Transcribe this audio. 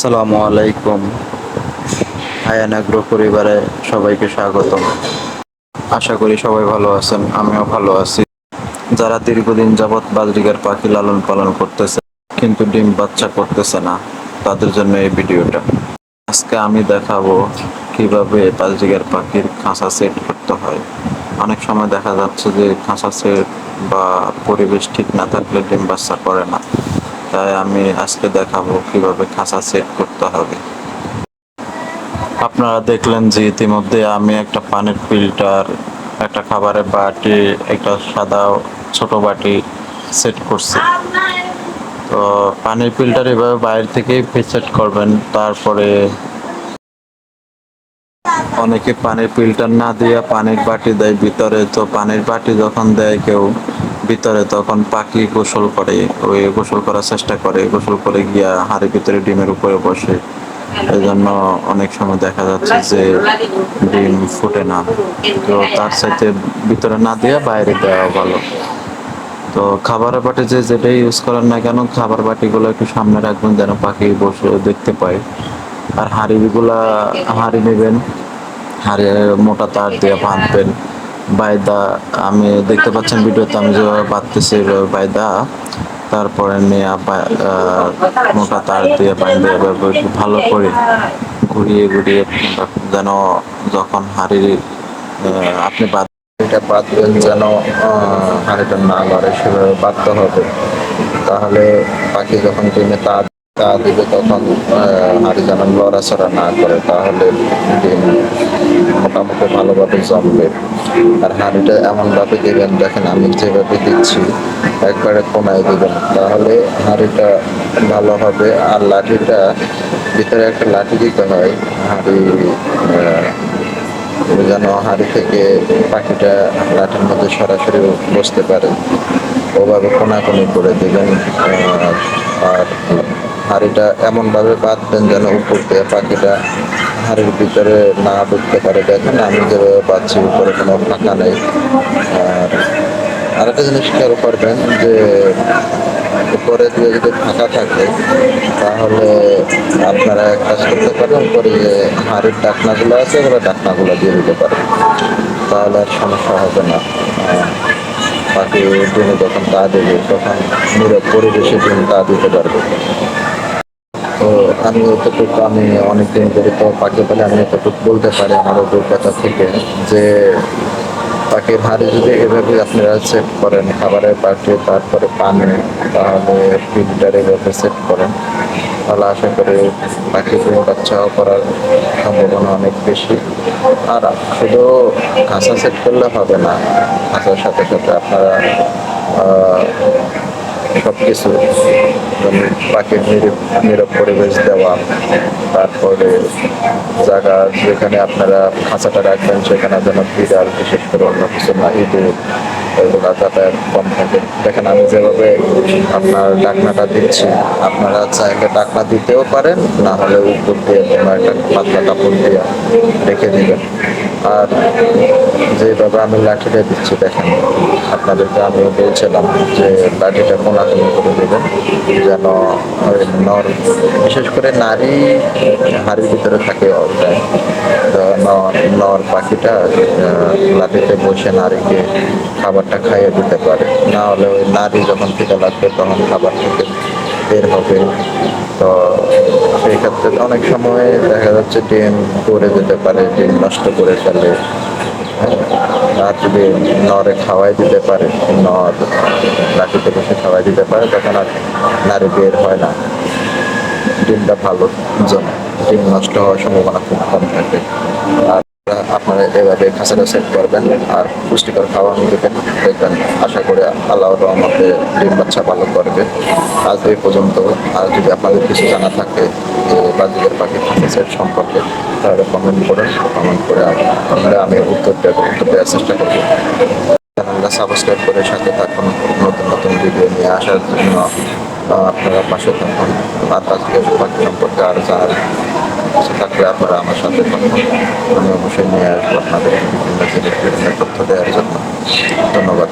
আসসালামু আলাইকুম। আয়ানাগ্রো পরিবারে সবাইকে স্বাগতম। আশা করি সবাই ভালো আছেন, আমিও ভালো আছি। যারা দীর্ঘদিন যাবৎ বাজরিগার পাখি লালন পালন করতেছে, কিন্তু ডিম বাচ্চা করতেছে না, তাদের জন্য এই ভিডিওটা। আজকে আমি দেখাবো কীভাবে বাজরিগার পাখির খাঁচা সেট করতে হয়। অনেক সময় দেখা যাচ্ছে যে খাঁচা সেট বা পরিবেশ ঠিক না থাকলে ডিম বাচ্চা করে না। তাই আমি আজকে দেখাবো কীভাবে খাঁচা সেট করতে হবে। আপনারা দেখলেন যে ইতিমধ্যে আমি একটা পানির ফিল্টার, একটা খাবারের বাটি, একটা সাদা ছোট বাটি সেট করছি। তো পানির ফিল্টার এভাবে বাইরে থেকেই সেট করবেন, তারপরে অনেকে পানির ফিল্টার না দিয়ে পানির বাটি দেয় ভিতরে। তো পানির বাটি যখন দেয় কেউ ভিতরে তখন পাখি গোসল করে, ওই গোসল করার চেষ্টা করে, গোসল করে গিয়া হাড়ির ভিতরে ডিমের উপরে বসে। এই জন্য অনেক সময় দেখা যাচ্ছে যে ডিম ফুটে না। তো তার সাথে ভিতরে না দিয়ে বাইরে দেওয়া ভালো। তো খাবারের বাটি যে যেটাই ইউজ করেন না কেন, খাবার বাটিগুলো একটু সামনে রাখবেন যেন পাখি বসে দেখতে পায়। আর হাঁড়িগুলা, হাঁড়ি নেবেন হাঁড়ি মোটা তার দিয়ে বাঁধবেন। বাইদা আমি দেখতে পাচ্ছেন ভিডিওতে আমি যেভাবে বাঁধতেছি এভাবে বাইদা তারপরে নিয়ে মোটা তার দিয়ে এভাবে একটু ভালো করে ঘুরিয়ে ঘুরিয়ে যেন যখন হাঁড়ি আহ, আপনি বাদ এটা বাঁধবেন যেন হাঁড়িটা না লড়ে সেভাবে বাঁধতে হবে। তাহলে পাখি যখন ডিমে তা তা দিবে তখন হাঁড়ি যেন লড়াচড়া না করে, তাহলে ডিম মোটামুটি ভালোভাবে জমবে। আর হাঁড়িটা এমনভাবে দেবেন, দেখেন আমি যেভাবে দিচ্ছি, একবারে কমায় দেবেন। তাহলে হাঁড়িটা ভালো হবে, আর লাঠিটা ভিতরে একটা লাঠি দিতে হয় হাঁড়ি যেন হাড়ি থেকে পাখিটা লাঠির মধ্যে সরাসরি বসতে পারে। ওভাবে কোনাকুনি করে দেবেন আর হাড়িটা এমনভাবে বাঁধবেন যেন উপর দিয়ে পাখিটা হাড়ির ভিতরে না ঢুকতে পারে। দেখেন, আমি যেভাবে পাচ্ছি উপরে কোনো ফাঁকা নেই। আর আরেকটা জিনিস খেয়াল করবেন যে, উপরে দিয়ে যদি ফাঁকা থাকে, তাহলে আপনারা এক কাজ করতে পারেন, উপরে যে হাড়ির ডাকনাগুলো আছে ওগুলো ডাকনাগুলো দিয়ে দিতে পারেন। তাহলে আর সমস্যা হবে না। পাখি ডিমে যখন তা দেবে, তখন নীরব পরিবেশে ডিম তা দিতে পারবে। তো আমি এতটুকু আমি অনেকদিন ধরে তো পাখি পেলে আমি এতটুকু বলতে পারি আমার অভিজ্ঞতা থেকে যে পাখির হাড়ি যদি এভাবে আপনারা সেট করেন, খাবারের পাখি তারপরে পানি, তাহলে ফিল্টার এভাবে সেট করেন। তাহলে আশা করি পাখি বাচ্চাও করার সম্ভাবনা অনেক বেশি। আর শুধু খাঁচা সেট করলে হবে না খাঁচার সাথে সাথে আপনারা সব কিছু পাখির নিরব নীরব পরিবেশ দেওয়া, তারপরে জায়গা যেখানে আপনারা খাঁচাটা রাখবেন, সেখানে যেন বিড়াল, বিশেষ করে অন্য কিছু না, ইঁদুর এগুলো যাতায়াত কম থাকে। দেখেন, আমি যেভাবে আপনার ডাকনাটা দিচ্ছি, আপনারা চাইলে ডাকনা দিতেও পারেন, না হলে উপর দিয়ে কোনো একটা পাতলা কাপড় দিয়ে রেখে দিবেন। আর যেভাবে আমি লাঠিটা দিচ্ছি, দেখেন, আপনাদেরকে আমি বলছিলাম যে লাঠিটা কোনাকুনি করে দেবেন, যেন নর, বিশেষ করে নারী হাড়ির ভিতরে থাকে all নর পাখিটা লাঠিতে বসে নারীকে খাবারটা খাইয়ে দিতে পারে। না হলে ওই নারী যখন খিদে লাগবে, তখন খাবার থেকে বের হবে। তো সেই ক্ষেত্রে অনেক সময় দেখা যাচ্ছে ডিম পড়ে যেতে পারে, ডিম নষ্ট করে ফেলে। আর যদি নরে খাওয়াই দিতে পারে, নর লাঠিতে বসে খাওয়াই দিতে পারে, তখন আর নারী বের হয় না। ডিমটা ভালো জমে। ডিম নষ্ট হওয়ার সম্ভাবনা খুব কম থাকবে। আর আপনারা এভাবে খাঁচাটা সেট করবেন আর পুষ্টিকর খাওয়ানো দেবেন দেখবেন আশা করে আল্লাহর রহমতে ডিম বাচ্চা ভালো করবে। আজ এই পর্যন্ত। আর যদি আপনাদের কিছু জানা থাকে যে বাজিকের পাখি খাঁচা সেট সম্পর্কে, তাহলে কমেন্ট করেন কমেন্ট করে আমরা আমি উত্তর দেবো উত্তর দেওয়ার চেষ্টা করব। চ্যানেলটা সাবস্ক্রাইব করে সাথে থাকুন। নতুন নতুন ভিডিও নিয়ে আসার জন্য আপনারা পাশে থাকুন বাজিকের পাখি সম্পর্কে আর জানার কিছু থাকলে আপনারা আমার সাথে থাকুন। আমি অবশ্যই নিয়ে আসব আপনাদের বিভিন্ন তথ্য দেওয়ার জন্য ধন্যবাদ